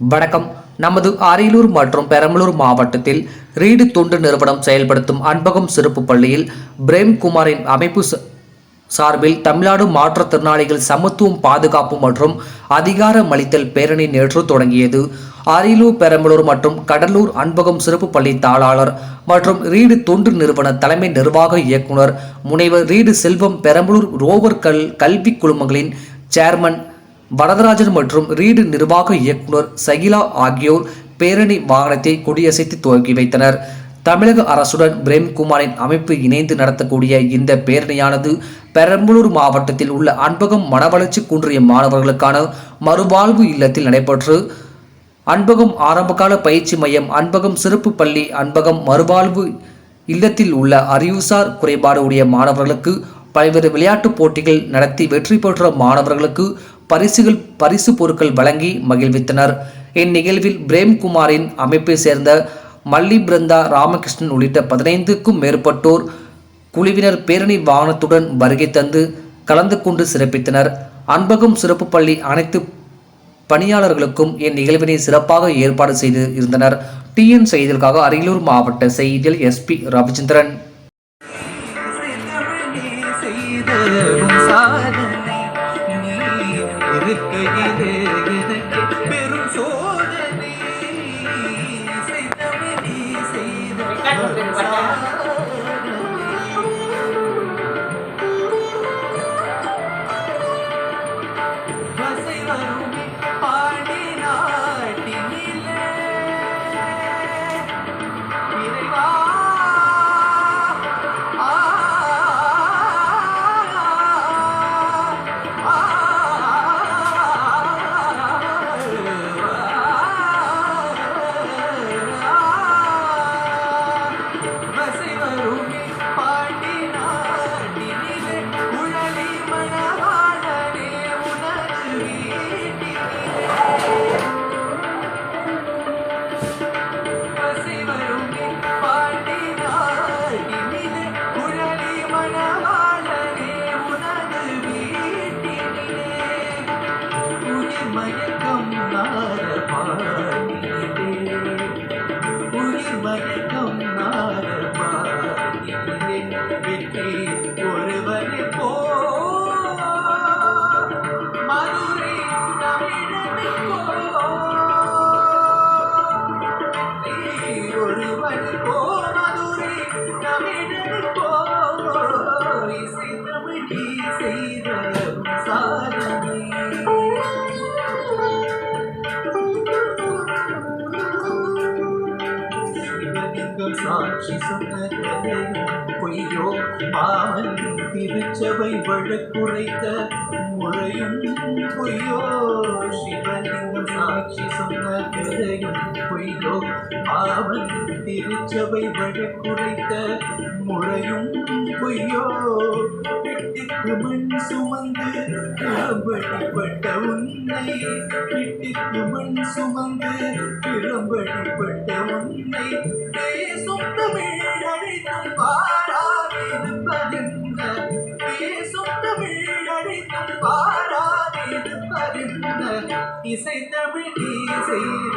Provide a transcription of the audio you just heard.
வணக்கம். நமது அரியலூர் மற்றும் பெரம்பலூர் மாவட்டத்தில் ரீடு தொண்டு நிறுவனம் செயல்படுத்தும் அன்பகம் சிறப்பு பள்ளியில் பிரேம்குமாரின் அமைப்பு சார்பில் தமிழ்நாடு மாற்றுத்திறனாளிகள் சமத்துவம் பாதுகாப்பு மற்றும் அதிகாரமளித்தல் பேரணி நேற்று தொடங்கியது. அரியலூர் பெரம்பலூர் மற்றும் கடலூர் அன்பகம் சிறப்பு பள்ளி தாளாளர் மற்றும் ரீடு தொண்டு நிறுவன தலைமை நிர்வாக இயக்குனர் முனைவர் ரீடு செல்வம் பெரம்பலூர் ரோவர் கல் கல்வி குழுமங்களின் சேர்மன் வரதராஜன் மற்றும் ரீடு நிர்வாக இயக்குனர் சகிலா ஆகியோர் பேரணி வாகனத்தை கொடியசைத்து துவக்கி வைத்தனர். தமிழக அரசுடன் பிரேம்குமாரின் அமைப்பு இணைந்து நடத்தக்கூடிய இந்த பேரணியானது பெரம்பலூர் மாவட்டத்தில் உள்ள அன்பகம் மனவளர்ச்சி குன்றிய மாணவர்களுக்கான மறுவாழ்வு இல்லத்தில் நடைபெற்று அன்பகம் ஆரம்பகால பயிற்சி மையம் அன்பகம் சிறப்பு பள்ளி அன்பகம் மறுவாழ்வு இல்லத்தில் உள்ள அறிவுசார் குறைபாடு உடைய மாணவர்களுக்கு பல்வேறு விளையாட்டுப் போட்டிகள் நடத்தி வெற்றி பெற்ற மாணவர்களுக்கு பரிசுகள் பரிசு பொருட்கள் வழங்கி மகிழ்வித்தனர். இந்நிகழ்வில் பிரேம்குமாரின் அமைப்பை சேர்ந்த மல்லி பிருந்தா ராமகிருஷ்ணன் உள்ளிட்ட பதினைந்துக்கும் மேற்பட்டோர் குழுவினர் பேரணி வாகனத்துடன் வருகை தந்து கலந்து கொண்டு சிறப்பித்தனர். அன்பகம் சிறப்பு பள்ளி அனைத்து பணியாளர்களுக்கும் இந்நிகழ்வினை சிறப்பாக ஏற்பாடு செய்து இருந்தனர். டிஎன் செய்திகளுக்காக அரியலூர் மாவட்ட செய்தியில் எஸ்பி ரவிச்சந்திரன். சிந்தமணி செய்த சாதனை சாட்சி சொன்ன பொய்யோ பாவன் திருச்சபை வழக்குரைத்த முறையும் பொய்யோ. சிவலிங்கம் சாட்சி சொன்ன கதையும் பொய்யோ பாவன் திருச்சபை வழக்குரைத்த முறையும் பொய்யோ. வெட்டிக்கு மண் சுமந்து கிளம்படிப்பட்ட உன்னை. வெட்டிக்கு மண் சுமந்து கிளம்படிப்பட்ட உன்னை. பேசும் தமிழ் அழைத்தும் பாராதிருப்பதென்ன பேசும் தமிழ் அழைத்தும் பாராதிருப்பதென்ன இசை தமிழ் செய்த